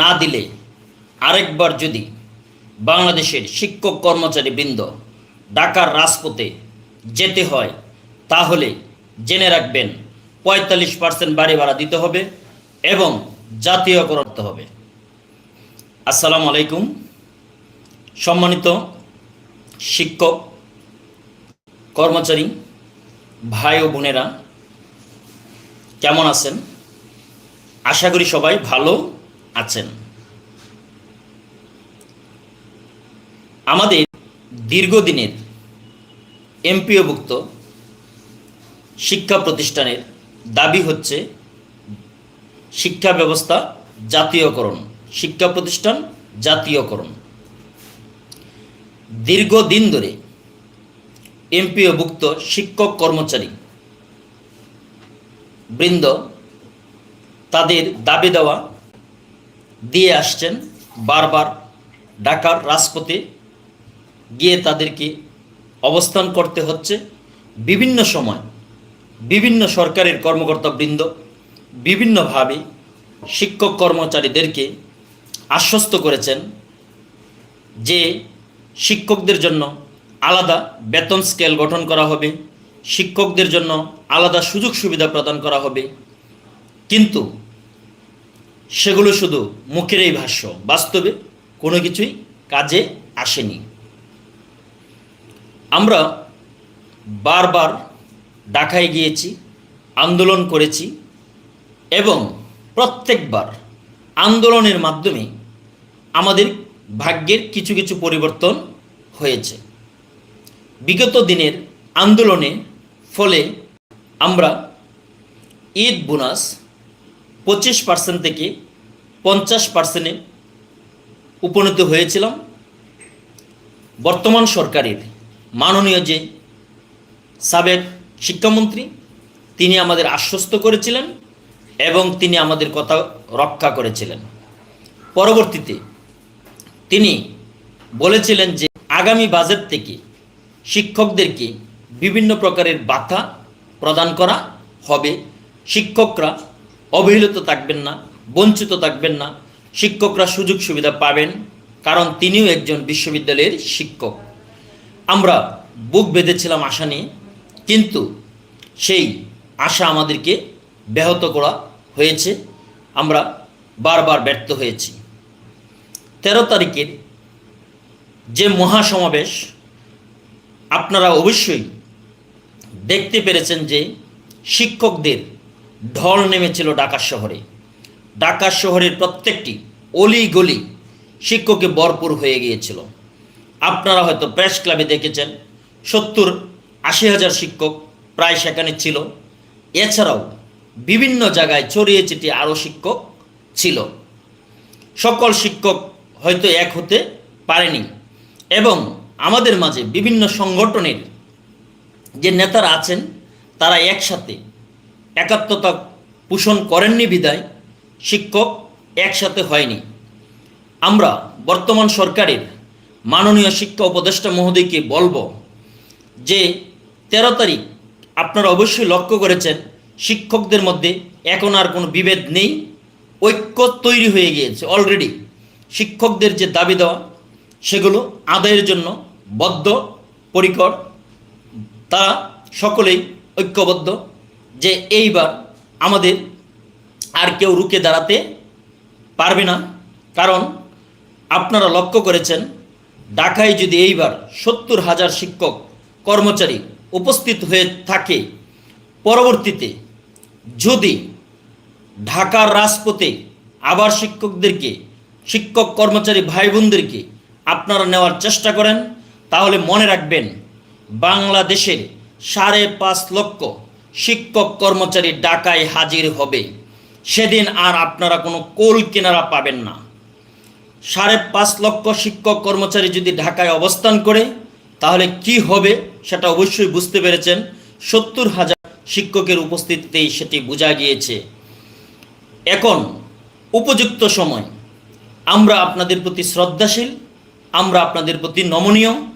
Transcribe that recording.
না দিলে আরেকবার যদি বাংলাদেশের শিক্ষক কর্মচারী বৃন্দ ঢাকার রাজপথে যেতে হয়, তাহলে জেনে রাখবেন পঁয়তাল্লিশ পার্সেন্ট বাড়ি ভাড়া দিতে হবে এবং জাতীয় করতে হবে। আসসালামু আলাইকুম। সম্মানিত শিক্ষক, কর্মচারী, ভাই ও বোনেরা, কেমন আছেন? আশা করি সবাই ভালো আছেন। আমাদের দীর্ঘদিনের এমপিওভুক্ত শিক্ষা প্রতিষ্ঠানের দাবি হচ্ছে শিক্ষা ব্যবস্থা জাতীয়করণ, শিক্ষা প্রতিষ্ঠান জাতীয়করণ। দীর্ঘদিন ধরে এমপিওভুক্ত শিক্ষক কর্মচারী বৃন্দ তাদের দাবি দেওয়া দিয়ে আসছেন বারবার ঢাকার রাজপথে গিয়ে তাদেরকে অবস্থান করতে হচ্ছে। বিভিন্ন সময় বিভিন্ন সরকারের কর্মকর্তাবৃন্দ বিভিন্নভাবে শিক্ষক কর্মচারীদেরকে আশ্বস্ত করেছেন যে শিক্ষকদের জন্য আলাদা বেতন স্কেল গঠন করা হবে, শিক্ষকদের জন্য আলাদা সুযোগ সুবিধা প্রদান করা হবে। কিন্তু সেগুলো শুধু মুখের এই ভাষ্য। বাস্তবে কোনো কিছুই কাজে আসেনি। আমরা বারবার ঢাকায় গিয়েছি, আন্দোলন করেছি এবং প্রত্যেকবার আন্দোলনের মাধ্যমে আমাদের ভাগ্যের কিছু কিছু পরিবর্তন হয়েছে। বিগত দিনের আন্দোলনে ফলে আমরা ঈদ বোনাস পঁচিশ পার্সেন্ট থেকে পঞ্চাশ পার্সেন্টে উপনীত হয়েছিলাম। বর্তমান সরকারের মাননীয় যে সাবেক শিক্ষামন্ত্রী, তিনি আমাদের আশ্বস্ত করেছিলেন এবং তিনি আমাদের কথা রক্ষা করেছিলেন। পরবর্তীতে তিনি বলেছিলেন যে আগামী বাজেট থেকে শিক্ষকদেরকে বিভিন্ন প্রকারের বাধা প্রদান করা হবে। শিক্ষকরা অবহেলিত থাকবেন না, বঞ্চিত থাকবেন না, শিক্ষকরা সুযোগ সুবিধা পাবেন, কারণ তিনিও একজন বিশ্ববিদ্যালয়ের শিক্ষক। আমরা বুক বেঁধেছিলাম আশা নিয়ে, কিন্তু সেই আশা আমাদেরকে ব্যাহত করা হয়েছে। আমরা বারবার ব্যর্থ হয়েছি। তেরো তারিখের যে মহাসমাবেশ, আপনারা অবশ্যই দেখতে পেরেছেন যে শিক্ষকদের ঢল নেমেছিল ঢাকা শহরে। ঢাকা শহরের প্রত্যেকটি অলি গলি শিক্ষকে ভরপুর হয়ে গিয়েছিল। আপনারা হয়তো প্রেস ক্লাবে দেখেছেন, সত্তর আশি হাজার শিক্ষক প্রায় সেখানে ছিল। এছাড়াও বিভিন্ন জায়গায় ছড়িয়ে ছিটিয়ে আরও শিক্ষক ছিল। সকল শিক্ষক হয়তো এক হতে পারেনি এবং আমাদের মাঝে বিভিন্ন সংগঠনের যে নেতারা আছেন, তারা একসাথে একাত্মতা পোষণ করেননি বিদায়, শিক্ষক একসাথে হয়নি। আমরা বর্তমান সরকারের মাননীয় শিক্ষা উপদেষ্টা মহোদয়কে বলব যে, তেরো তারিখ আপনারা অবশ্যই লক্ষ্য করেছেন, শিক্ষকদের মধ্যে এখন আর কোনো বিভেদ নেই, ঐক্য তৈরি হয়ে গিয়েছে। অলরেডি শিক্ষকদের যে দাবি দেওয়া, সেগুলো আদায়ের জন্য বদ্ধ, পরিকর, তারা সকলেই ঐক্যবদ্ধ। যে এইবার আমাদের আর কেউ রুখে দাঁড়াতে পারবে না। কারণ আপনারা লক্ষ্য করেছেন, ঢাকায় যদি এইবার সত্তর হাজার শিক্ষক, কর্মচারী উপস্থিত হয়ে থাকে, পরবর্তীতে যদি ঢাকার রাজপথে আবার শিক্ষকদেরকে, শিক্ষক কর্মচারী ভাই বোনদেরকে আপনারা নেওয়ার চেষ্টা করেন, তাহলে মনে রাখবেন, বাংলাদেশের সাড়ে পাঁচ লক্ষ শিক্ষক কর্মচারী ঢাকায় হাজির হবে। সেদিন আর আপনারা কোনো কোল কেনারা পাবেন না। সাড়ে পাঁচ লক্ষ শিক্ষক কর্মচারী যদি ঢাকায় অবস্থান করে, তাহলে কি হবে সেটা অবশ্যই বুঝতে পেরেছেন। সত্তর হাজার শিক্ষকের উপস্থিতিতেই সেটি বোঝা গিয়েছে। এখন উপযুক্ত সময়। আমরা আপনাদের প্রতি শ্রদ্ধাশীল, আমরা আপনাদের প্রতি নমনীয়।